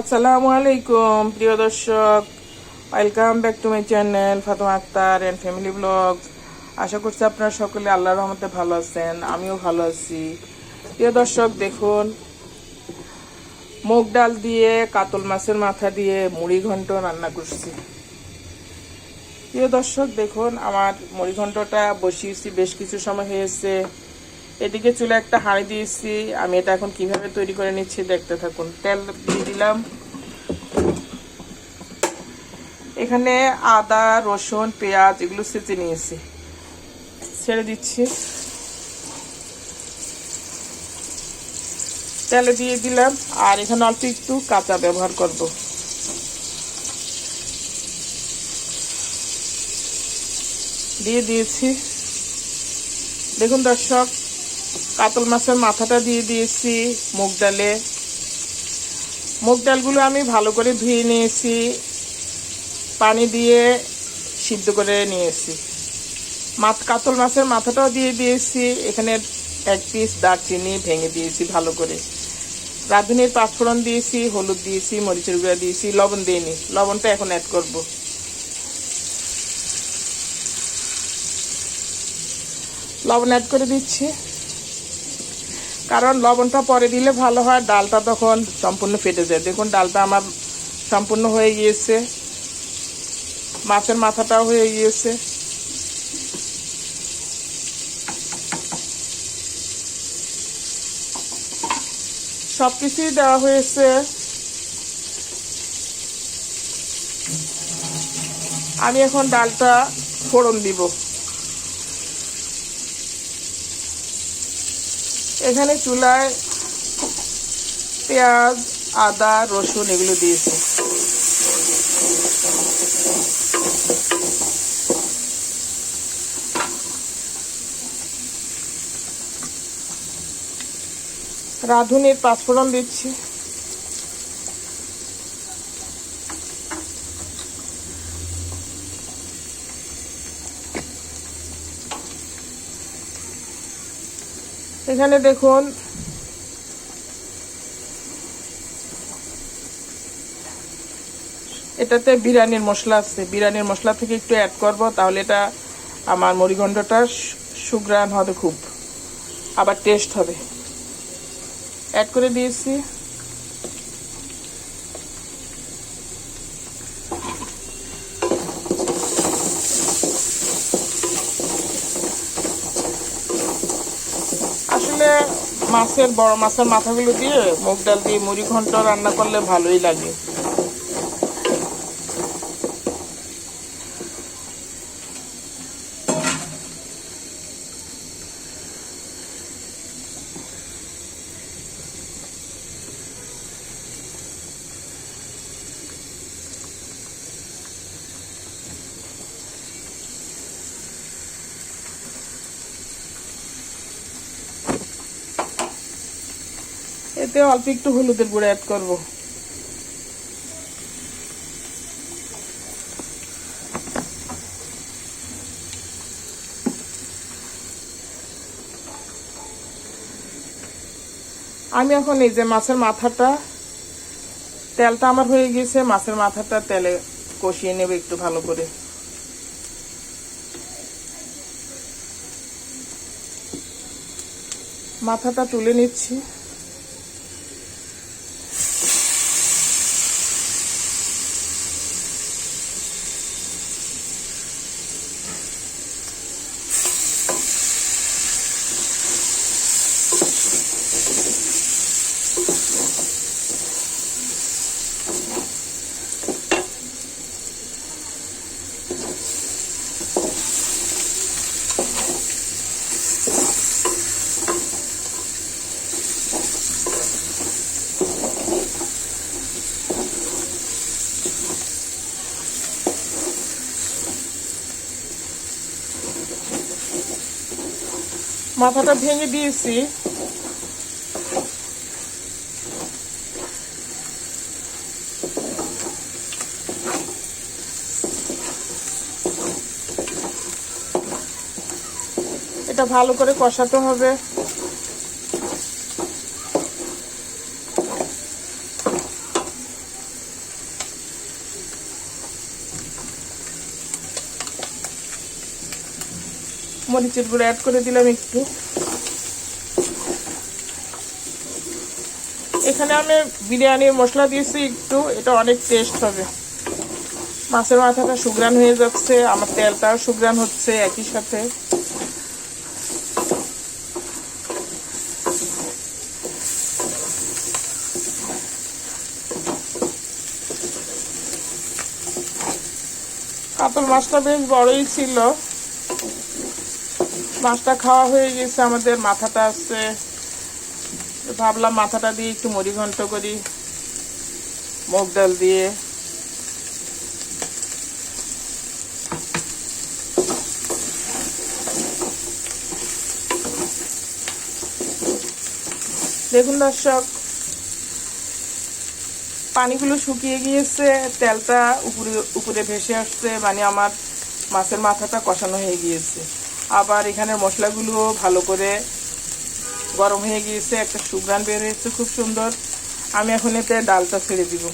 আসসালামু আলাইকুম, প্রিয় দর্শক। Welcome back to my channel Fatema Akter and family blog আশা করছি আপনারা সকলে আল্লাহর রহমতে ভালো আছেন, আমিও ভালো আছি। প্রিয় দর্শক, দেখুন, মুগ ডাল দিয়ে, কাতল মাছের মাথা দিয়ে মুড়ি ঘন্ট রান্না করছি। প্রিয় দর্শক, দেখুন, আমার মুড়ি ঘন্টটা বসিয়েছি, বেশ কিছু সময় হয়েছে। এদিকে চুলে একটা হাঁড়ি দিয়েছি। আমি এটা এখন কীভাবে তৈরি করে নিচ্ছি দেখতে থাকুন। তেল দিয়ে দিলাম। এখানে আদা, রসুন, পেঁয়াজ এগুলো সেচে নিয়েছি। ছেড়ে দিচ্ছি। তেলে দিয়ে দিলাম। আর এখানে অল্প একটু কাঁচা ব্যবহার করব। দিয়ে দিয়েছি। দেখুন দর্শক কাতল মাছের মাথাটা দিয়ে দিয়েছি, মুগ ডালে। মুগ ডালগুলো আমি ভালো করে ধুয়ে নিয়েছি, পানি দিয়ে সিদ্ধ করে নিয়েছি। মাছ কাতল মাছের মাথাটাও দিয়ে দিয়েছি, এখানে এক পিস দারচিনি ভেঙে দিয়েছি ভালো করে। রাঁধুনির পাঁচফোড়ন দিয়েছি, হলুদ দিয়েছি, মরিচের গুঁড়া দিয়েছি, লবণ দিইনি, লবণটা এখন অ্যাড করব। লবণ অ্যাড করে দিচ্ছি। কারণ লবণটা পরে দিলে ভালো হয়, ডালটা তখন সম্পূর্ণ ফেটে যায়। দেখুন, ডালটা আমার সম্পূর্ণ হয়ে গিয়েছে। মাছের মাথাটাও হয়ে গিয়েছে। সব কিছুই দেওয়া হয়েছে। আমি এখন ডালটা ফোড়ন দিব। এখানে চুলায় পেঁয়াজ আদা রসুন এগুলো দিয়েছি। রাঁধুনির পাঁচফোড়ন দিচ্ছি। এখানে দেখুন। এটাতে বিরিয়ানির মশলা আছে। বিরিয়ানির মশলা থেকে একটু অ্যাড করব, তাহলে এটা আমার মরিগন্ডটা সুগ্রান হবে খুব। আবার টেস্ট হবে। অ্যাড করে দিয়েছি। মাছের বড় মাছের মাথাগুলো দিয়ে মুগ ডাল দিয়ে মুড়ি ঘন্ট রান্না করলে ভালোই লাগে। এতে অল্প একটু হলুদের গুঁড়ো অ্যাড করব। আমি এখন এই যে মাছের মাথাটা, তেলটা আমার হয়ে গেছে মাছের মাথাটা তেলে কষিয়ে নেবে একটু ভালো করে। মাথাটা তুলে নিচ্ছি। মাথাটা ভেঙে দিয়েছি। এটা ভালো করে কষাতে হবে। মরিচের গুঁড়ো অ্যাড করে দিলাম একটু। এখানে আমি বিরিয়ানির মশলা দিয়েছি একটু, এটা অনেক টেস্ট হবে। মাছের মাথাটা সুগ্রান হয়ে যাচ্ছে, আমার তেলটাও সুগ্রান হচ্ছে একই সাথে। কাতল মাছটা বেশ বড়ই ছিল। মাছটা খাওয়া হয়ে গেছে, আমাদের মাথাটা আছে ভাবলাম মাথাটা দিয়ে একটু মুড়ি ঘন্ট করি, মুগ ডাল দিয়ে। দেখুন দর্শক, পানিগুলো শুকিয়ে গিয়েছে, তেলটা উপরে উপরে ভেসে আসছে মানে আমার মাছের মাথাটা কষানো হয়ে গিয়েছে। আবার এখানের মশলাগুলো ভালো করে গরম হয়ে গিয়েছে, একটা সুগ্রান বের হয়েছে, খুব সুন্দর। আমি এখন এতে ডালটা ছেড়ে দিব।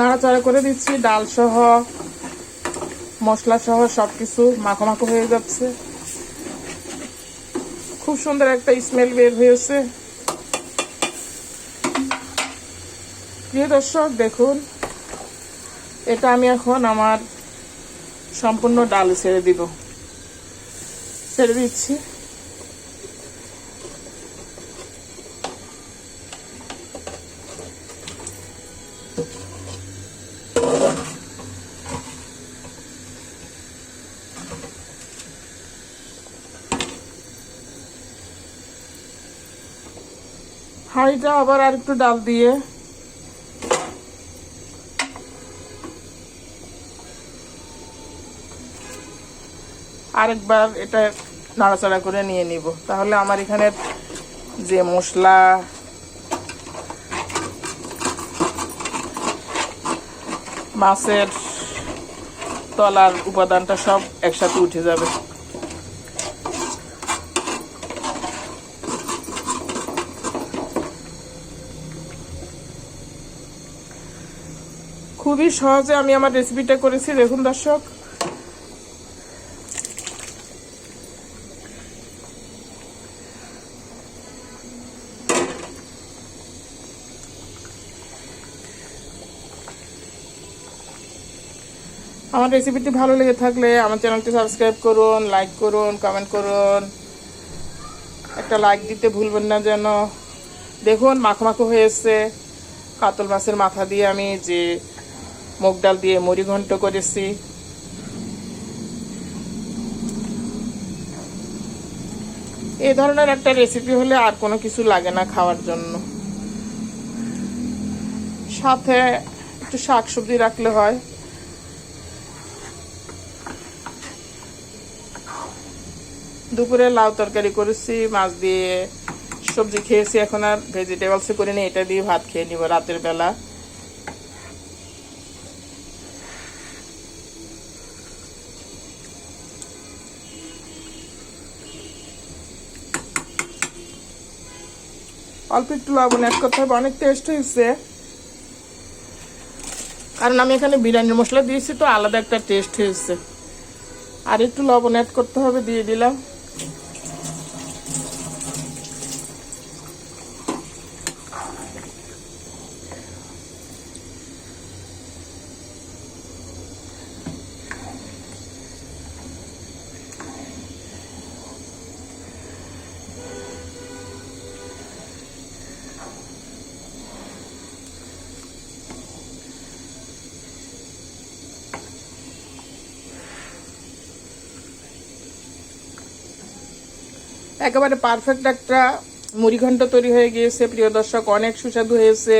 নাড়াচাড়া করে দিচ্ছি ডাল সহ মশলা সহ সবকিছু মাখো মাখো হয়ে যাচ্ছে। খুব সুন্দর একটা স্মেল বের হয়েছে। প্রিয় দর্শক, দেখুন, এটা আমি এখন আমার সম্পূর্ণ ডাল ছেড়ে দিব। ছেড়ে দিচ্ছি। হাঁড়িটা আবার আর একটু ডাল দিয়ে। আরেকবার এটা নাড়াচাড়া করে নিয়ে নিব। তাহলে আমার এখানে যে মশলা মাছের তলার উপাদানটা সব একসাথে উঠে যাবে। খুবই সহজে আমি আমার রেসিপিটা করেছি, দেখুন দর্শক। আমার রেসিপিটি ভালো লেগে থাকলে আমার চ্যানেলটি সাবস্ক্রাইব করুন, লাইক করুন কমেন্ট করুন। একটা লাইক দিতে ভুলবেন না যেন। দেখুন, মাখো মাখো হয়েছে কাতল মাছের মাথা দিয়ে আমি যে মুগ ডাল দিয়ে মুড়ি ঘন্ট করেছি। এই ধরনের একটা রেসিপি হলে আর কোনো কিছু লাগে না খাওয়ার জন্য। সাথে একটু শাক সবজি রাখলে হয়। দুপুরে লাউ তরকারি করেছি, মাছ দিয়ে সবজি খেয়েছি, এখন আর ভেজিটেবলস করিনি, এটা দিয়ে ভাত খেয়ে নিব রাতের বেলা। অল্প একটু লবণ অ্যাড করতে হবে, অনেক টেস্ট হয়েছে। কারণ আমি এখানে বিরিয়ানির মশলা দিয়েছি তো আলাদা একটা টেস্ট হয়েছে। আর একটু লবণ অ্যাড করতে হবে, দিয়ে দিলাম। একেবারে পারফেক্ট একটা মুড়িঘণ্ট তৈরি হয়ে গিয়েছে। প্রিয় দর্শক, অনেক সুস্বাদু হয়েছে।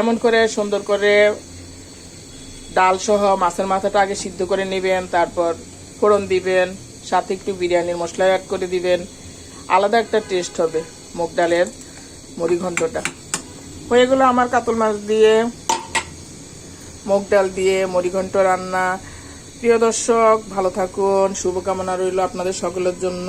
এমন করে সুন্দর করে ডাল সহ মাছের মাথাটা আগে সিদ্ধ করে নেবেন, তারপর ফোড়ন দিবেন, সাথে একটু বিরিয়ানির মশলা অ্যাড করে দিবেন। আলাদা একটা টেস্ট হবে মুগ ডালের মুড়ি ঘন্টটা। হয়ে গেলো আমার কাতল মাছ দিয়ে, মুগ ডাল দিয়ে মুড়িঘণ্ট রান্না। প্রিয় দর্শক, ভালো থাকুন, শুভকামনা রইল আপনাদের সকলের জন্য।